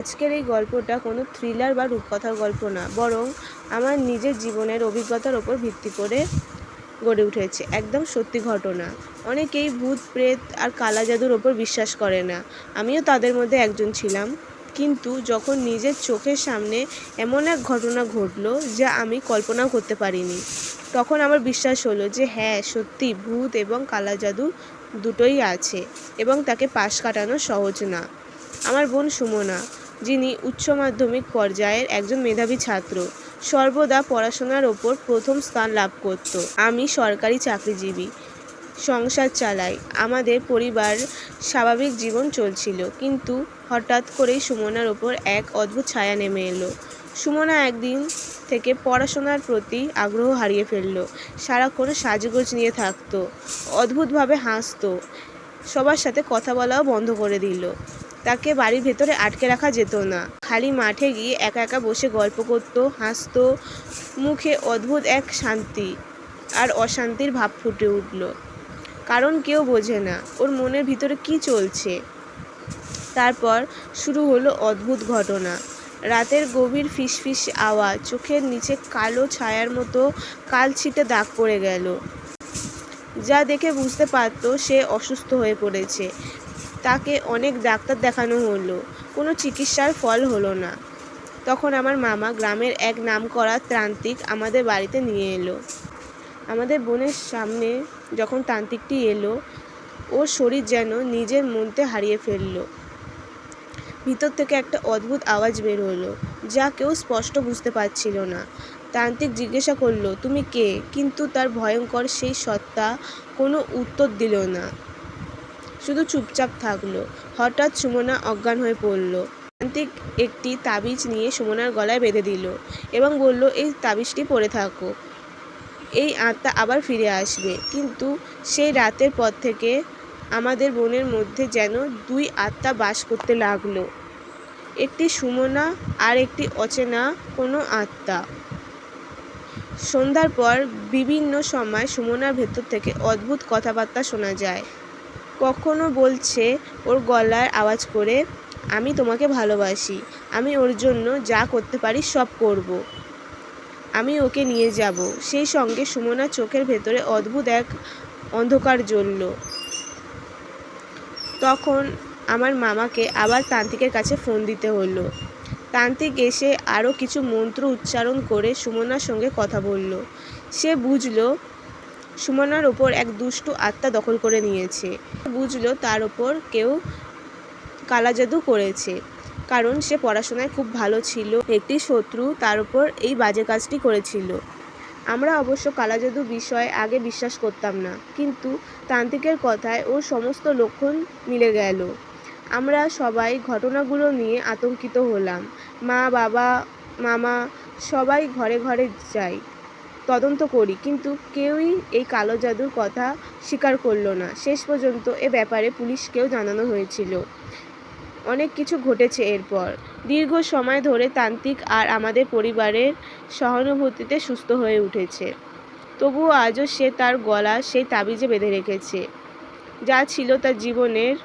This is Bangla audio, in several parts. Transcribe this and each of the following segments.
আজকের এই গল্পটা কোনো থ্রিলার বা রূপকথার গল্প না, বরং আমার নিজের জীবনের অভিজ্ঞতার ওপর ভিত্তি করে গড়ে উঠেছে। একদম সত্যি ঘটনা। অনেকেই ভূত, প্রেত আর কালা জাদুর ওপর বিশ্বাস করে না। আমিও তাদের মধ্যে একজন ছিলাম। কিন্তু যখন নিজের চোখের সামনে এমন এক ঘটনা ঘটলো যা আমি কল্পনাও করতে পারিনি, তখন আমার বিশ্বাস হলো যে হ্যাঁ সত্যি ভূত এবং কালা জাদু দুটোই আছে এবং তাকে পাশ কাটানো সহজ না। আমার বোন সুমনা যিনি উচ্চ মাধ্যমিক পর্যায়ের একজন মেধাবী ছাত্র। সর্বদা পড়াশোনার ওপর প্রথম স্থান লাভ করত। আমি সরকারি চাকরিজীবী, সংসার চালাই। আমাদের পরিবার স্বাভাবিক জীবন চলছিল, কিন্তু হঠাৎ করেই সুমনার ওপর এক অদ্ভুত ছায়া নেমে এলো। সুমনা একদিন থেকে পড়াশোনার প্রতি আগ্রহ হারিয়ে ফেলল, সারাক্ষণ সাজগোজ নিয়ে থাকতো, অদ্ভুতভাবে হাসতো, সবার সাথে কথা বলাও বন্ধ করে দিল। তাকে বাড়ির ভেতরে আটকে রাখা যেত না। খালি মাঠে গিয়ে একা একা বসে গল্প করতো, হাসতো, মুখে অদ্ভুত এক শান্তি আর অশান্তির ভাব ফুটে উঠল। কারণ কেউ বোঝে না ওর মনের ভিতরে কি চলছে। তারপর শুরু হলো অদ্ভুত ঘটনা। রাতের গভীর ফিসফিস আওয়াজ, চোখের নিচে কালো ছায়ার মতো কালছিটে দাগ পড়ে গেল। যা দেখে বুঝতে পারতো সে অসুস্থ হয়ে পড়েছে। তাকে অনেক ডাক্তার দেখানো হলো। কোনো চিকিৎসার ফল হলো না। তখন আমার মামা গ্রামের এক নামকরা তান্ত্রিক আমাদের বাড়িতে নিয়ে এলো। আমাদের বোনের সামনে যখন তান্ত্রিকটি এলো, ওর শরীর যেন নিজের মধ্যে হারিয়ে ফেলল। ভিতর থেকে একটা অদ্ভুত আওয়াজ বের হলো, যা কেউ স্পষ্ট বুঝতে পারছিল না। তান্ত্রিক জিজ্ঞাসা করল, তুমি কে? কিন্তু তার ভয়ঙ্কর সেই সত্তা কোনো উত্তর দিল না। শুধু চুপচাপ থাকল। হঠাৎ সুমনা অজ্ঞান হয়ে পড়ল। তান্ত্রিক একটি তাবিজ নিয়ে সুমনার গলায় বেঁধে দিল এবং বলল, এই তাবিজটি পরে থাকো। এই আত্মা আবার ফিরে আসবে। কিন্তু সেই রাতের পর থেকে আমাদের বোনের মধ্যে যেন দুই আত্মা বাস করতে লাগল। একটি সুমনা আর একটি অচেনা কোনো আত্মা। সন্ধ্যার পর বিভিন্ন সময় সুমনার ভেতর থেকে অদ্ভুত কথাবার্তা শোনা যায়। কখনো বলছে ওর গলার আওয়াজ করে, আমি তোমাকে ভালোবাসি, আমি ওর জন্য যা করতে পারি সব করব। আমি ওকে নিয়ে যাব। সেই সঙ্গে সুমনার চোখের ভেতরে অদ্ভুত এক অন্ধকার জ্বলল। তখন আমার মামাকে আবার তান্ত্রিকের কাছে ফোন দিতে হলো। তান্ত্রিক এসে আরও কিছু মন্ত্র উচ্চারণ করে সুমনার সঙ্গে কথা বলল। সে বুঝলো সুমনার ওপর এক দুষ্টু আত্মা দখল করে নিয়েছে। বুঝলো তার ওপর কেউ কালা জাদু করেছে, কারণ সে পড়াশোনায় খুব ভালো ছিল। একটি শত্রু তার উপর এই বাজে কাজটি করেছিল। আমরা অবশ্য কালা কালাজাদু বিষয়ে আগে বিশ্বাস করতাম না, কিন্তু তান্ত্রিকের কথায় ওর সমস্ত লক্ষণ মিলে গেল। আমরা সবাই ঘটনাগুলো নিয়ে আতঙ্কিত হলাম। মা, বাবা, মামা সবাই ঘরে ঘরে যাই তদন্ত করি, কিন্তু কেউই এই কালো জাদুর কথা স্বীকার করল না। শেষ পর্যন্ত এ ব্যাপারে পুলিশকেও জানানো হয়েছিল। অনেক কিছু ঘটেছে এরপর। দীর্ঘ সময় ধরে তান্ত্রিক আর আমাদের পরিবারের সহানুভূতিতে সুস্থ হয়ে উঠেছে। তবুও আজও সে তার গলা, সেই তাবিজে বেঁধে রেখেছে। যা ছিল তার জীবনের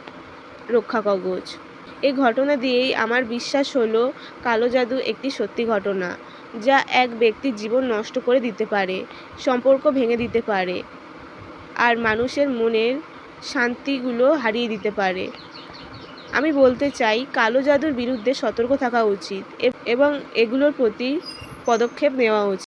রক্ষা কবচ এই ঘটনা দিয়েই আমার বিশ্বাস হলো কালো জাদু একটি সত্যি ঘটনা, যা এক ব্যক্তির জীবন নষ্ট করে দিতে পারে, সম্পর্ক ভেঙে দিতে পারে, আর মানুষের মনের শান্তিগুলো হারিয়ে দিতে পারে। আমি বলতে চাই, কালো জাদুর বিরুদ্ধে সতর্ক থাকা উচিত এবং এগুলোর প্রতি পদক্ষেপ নেওয়া উচিত।